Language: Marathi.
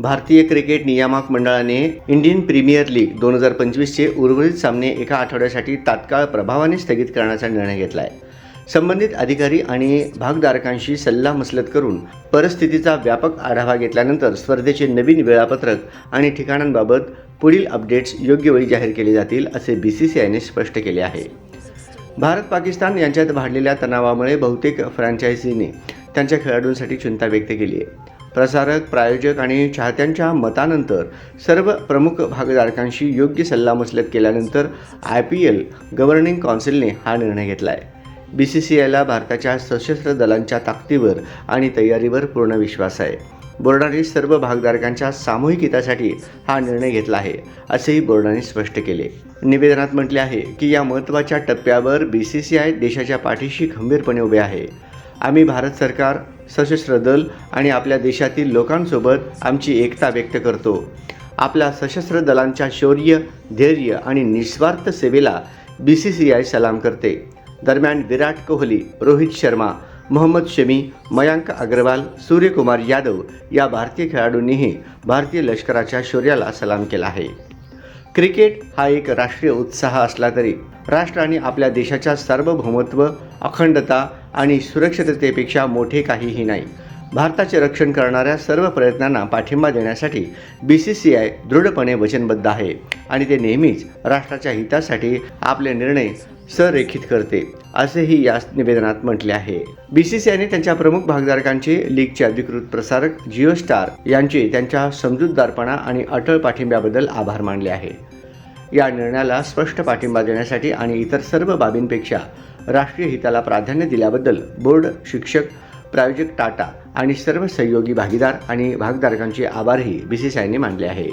भारतीय क्रिकेट नियामक मंडळाने इंडियन प्रीमियर लीग दोन हजार पंचवीसचे उर्वरित सामने एका आठवड्यासाठी तात्काळ प्रभावाने स्थगित करण्याचा निर्णय घेतला आहे संबंधित अधिकारी आणि भागधारकांशी सल्लामसलत करून परिस्थितीचा व्यापक आढावा घेतल्यानंतर स्पर्धेचे नवीन वेळापत्रक आणि ठिकाणांबाबत पुढील अपडेट्स योग्य वेळी जाहीर केले जातील असे बी सी सी आयने स्पष्ट केले आहे. भारत पाकिस्तान यांच्यात वाढलेल्या तणावामुळे बहुतेक फ्रँचायझीने त्यांच्या खेळाडूंसाठी चिंता व्यक्त केली आहे. प्रसारक प्रायोजक आणि चाहत्यांच्या मतानंतर सर्व प्रमुख भागधारकांशी योग्य सल्लामसलत केल्यानंतर आय पी एल गव्हर्निंग काउन्सिलने हा निर्णय घेतला आहे बी सी सी आयला भारताच्या सशस्त्र दलांच्या ताकदीवर आणि तयारीवर पूर्ण विश्वास आहे. बोर्डाने सर्व भागधारकांच्या सामूहिक हितासाठी हा निर्णय घेतला आहे असेही बोर्डाने स्पष्ट केले. निवेदनात म्हटले आहे की या महत्त्वाच्या टप्प्यावर बी सी सी आय देशाच्या पाठीशी खंबीरपणे उभे आहे. आम्ही भारत सरकार सशस्त्र दल आणि आपल्या देशातील लोकांसोबत आमची एकता व्यक्त करतो. आपल्या सशस्त्र दलांच्या शौर्य धैर्य आणि निस्वार्थ सेवेला बी सी सी आय सलाम करते. दरम्यान विराट कोहली रोहित शर्मा मोहम्मद शमी मयांक अग्रवाल सूर्यकुमार यादव या भारतीय खेळाडूंनीही भारतीय लष्कराच्या शौर्याला सलाम केला आहे. क्रिकेट हा एक राष्ट्रीय उत्साह असला तरी राष्ट्र आणि आपल्या देशाच्या सार्वभौमत्व अखंडता आणि सुरक्षिततेपेक्षा मोठे काहीही नाही. भारताचे रक्षण करणाऱ्या सर्व प्रयत्नांना पाठिंबा देण्यासाठी बी सी सी आय दृढपणे वचनबद्ध आहे आणि ते नेहमीच राष्ट्राच्या हितासाठी आपले निर्णय संरेखित करते असेही या निवेदनात म्हटले आहे. बी सी सी आयने त्यांच्या प्रमुख भागधारकांचे लीगचे अधिकृत प्रसारक जिओ स्टार यांचे त्यांच्या समजूतदारपणा आणि अटळ पाठिंब्याबद्दल आभार मानले आहे. या निर्णयाला स्पष्ट पाठिंबा देण्यासाठी आणि इतर सर्व बाबींपेक्षा राष्ट्रीय हिताला प्राधान्य दिल्याबद्दल बोर्ड शिक्षक प्रायोजक टाटा आणि सर्व सहयोगी भागीदार आणि भागधारकांचे आभारही बी सी सी आयने मानले आहे.